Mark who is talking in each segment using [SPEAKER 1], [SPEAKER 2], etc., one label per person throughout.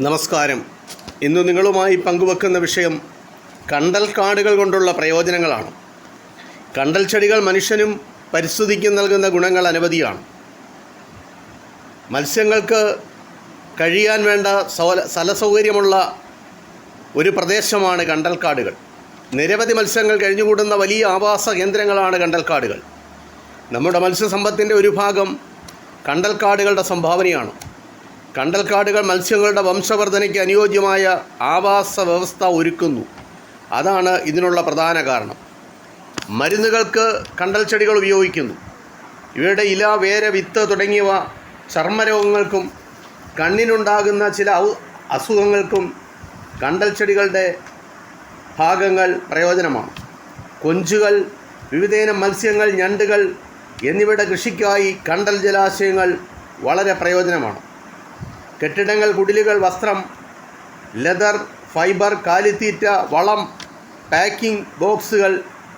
[SPEAKER 1] നമസ്കാരം. ഇന്ന് നിങ്ങളുമായി പങ്കുവെക്കുന്ന വിഷയം കണ്ടൽ കാടുകൾ കൊണ്ടുള്ള പ്രയോജനങ്ങളാണ്. കണ്ടൽ ചെടികൾ മനുഷ്യനും പരിസ്ഥിതിക്കും നൽകുന്ന ഗുണങ്ങൾ അനവധിയാണ്. മത്സ്യങ്ങൾക്ക് കഴിയാൻ വേണ്ട സ്ഥല സ്ഥലസൗകര്യമുള്ള ഒരു പ്രദേശമാണ് കണ്ടൽക്കാടുകൾ നിരവധി മത്സ്യങ്ങൾ കഴിഞ്ഞുകൂടുന്ന വലിയ ആവാസ കേന്ദ്രങ്ങളാണ് കണ്ടൽക്കാടുകൾ നമ്മുടെ മത്സ്യസമ്പത്തിന്റെ ഒരു ഭാഗം കണ്ടൽക്കാടുകളുടെ സംഭാവനയാണ്. കണ്ടൽക്കാടുകൾ മത്സ്യങ്ങളുടെ വംശവർധനയ്ക്ക് അനുയോജ്യമായ ആവാസ വ്യവസ്ഥ ഒരുക്കുന്നു. അതാണ് ഇതിനുള്ള പ്രധാന കാരണം. മരുന്നുകൾക്ക് കണ്ടൽ ചെടികൾ ഉപയോഗിക്കുന്നു. ഇവയുടെ ഇല വേര വിത്ത് തുടങ്ങിയവ ചർമ്മരോഗങ്ങൾക്കും കണ്ണിനുണ്ടാകുന്ന ചില അസുഖങ്ങൾക്കും കണ്ടൽ ചെടികളുടെ ഭാഗങ്ങൾ പ്രയോജനമാണ്. കൊഞ്ചുകൾ വിവിധയിനം മത്സ്യങ്ങൾ ഞണ്ടുകൾ എന്നിവയുടെ കൃഷിക്കായി കണ്ടൽ ജലാശയങ്ങൾ വളരെ പ്രയോജനമാണ്. കെട്ടിടങ്ങൾ കുടിലുകൾ വസ്ത്രം ലെതർ ഫൈബർ കാലിത്തീറ്റ വളം പാക്കിംഗ് ബോക്സുകൾ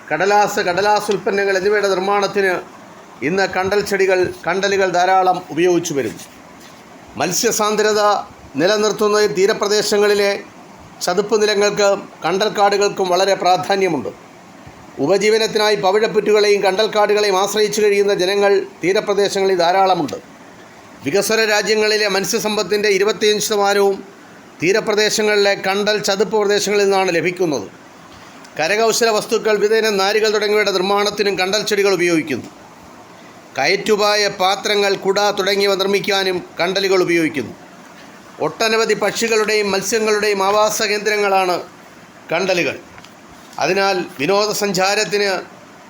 [SPEAKER 1] കടലാസ് കടലാസ് ഉൽപ്പന്നങ്ങൾ എന്നിവയുടെ നിർമ്മാണത്തിന് ഇന്ന് കണ്ടൽ ചെടികൾ കണ്ടലുകൾ ധാരാളം ഉപയോഗിച്ചു വരും. മത്സ്യസാന്ദ്രത നിലനിർത്തുന്നതിൽ തീരപ്രദേശങ്ങളിലെ ചതുപ്പ് നിലങ്ങൾക്ക് കണ്ടൽക്കാടുകൾക്കും വളരെ പ്രാധാന്യമുണ്ട്. ഉപജീവനത്തിനായി പവിഴപ്പുറ്റുകളെയും കണ്ടൽക്കാടുകളെയും ആശ്രയിച്ചു കഴിയുന്ന ജനങ്ങൾ തീരപ്രദേശങ്ങളിൽ ധാരാളമുണ്ട്. വികസ്വര രാജ്യങ്ങളിലെ മത്സ്യസമ്പത്തിന്റെ ഇരുപത്തിയഞ്ച് ശതമാനവും തീരപ്രദേശങ്ങളിലെ കണ്ടൽ ചതുപ്പ് പ്രദേശങ്ങളിൽ നിന്നാണ് ലഭിക്കുന്നത്. കരകൗശല വസ്തുക്കൾ വിധേനം നാരുകൾ തുടങ്ങിയവയുടെ നിർമ്മാണത്തിനും കണ്ടൽ ചെടികൾ ഉപയോഗിക്കുന്നു. കയറ്റുപായ പാത്രങ്ങൾ കുട തുടങ്ങിയവ നിർമ്മിക്കാനും കണ്ടലുകൾ ഉപയോഗിക്കുന്നു. ഒട്ടനവധി പക്ഷികളുടെയും മത്സ്യങ്ങളുടെയും ആവാസ കേന്ദ്രങ്ങളാണ് കണ്ടലുകൾ. അതിനാൽ വിനോദസഞ്ചാരത്തിന്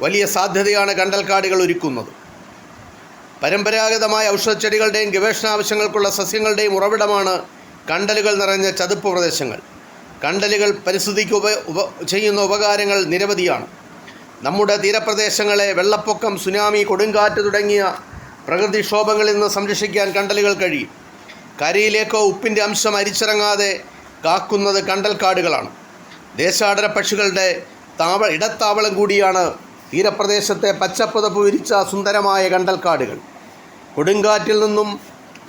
[SPEAKER 1] വലിയ സാധ്യതയാണ് കണ്ടൽക്കാടുകൾ ഒരുക്കുന്നത്. പരമ്പരാഗതമായ ഔഷധച്ചെടികളുടെയും ഗവേഷണ ആവശ്യങ്ങൾക്കുള്ള സസ്യങ്ങളുടെയും ഉറവിടമാണ് കണ്ടലുകൾ നിറഞ്ഞ ചതുപ്പ് പ്രദേശങ്ങൾ. കണ്ടലുകൾ പരിസ്ഥിതിക്ക് ഉപ ഉപ ചെയ്യുന്ന ഉപകാരങ്ങൾ നിരവധിയാണ്. നമ്മുടെ തീരപ്രദേശങ്ങളെ വെള്ളപ്പൊക്കം സുനാമി കൊടുങ്കാറ്റ് തുടങ്ങിയ പ്രകൃതിക്ഷോഭങ്ങളിൽ നിന്ന് സംരക്ഷിക്കാൻ കണ്ടലുകൾ കഴിയും. കരയിലേക്കോ ഉപ്പിന്റെ അംശം അരിച്ചിറങ്ങാതെ കാക്കുന്നത് കണ്ടൽക്കാടുകളാണ്. ദേശാടന പക്ഷികളുടെ താവ ഇടത്താവളം കൂടിയാണ് തീരപ്രദേശത്തെ പച്ചപ്പുതപ്പ് വിരിച്ച സുന്ദരമായ കണ്ടൽക്കാടുകൾ. കൊടുങ്കാറ്റിൽ നിന്നും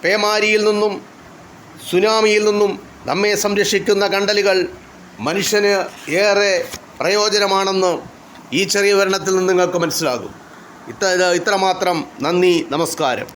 [SPEAKER 1] പേമാരിയിൽ നിന്നും സുനാമിയിൽ നിന്നും നമ്മെ സംരക്ഷിക്കുന്ന കണ്ടലുകൾ മനുഷ്യന് ഏറെ പ്രയോജനമാണെന്ന് ഈ ചെറിയ വിവരണത്തിൽ നിന്ന് നിങ്ങൾക്ക് മനസ്സിലാകും. ഇത്ര ഇത്രമാത്രം നന്ദി നമസ്കാരം.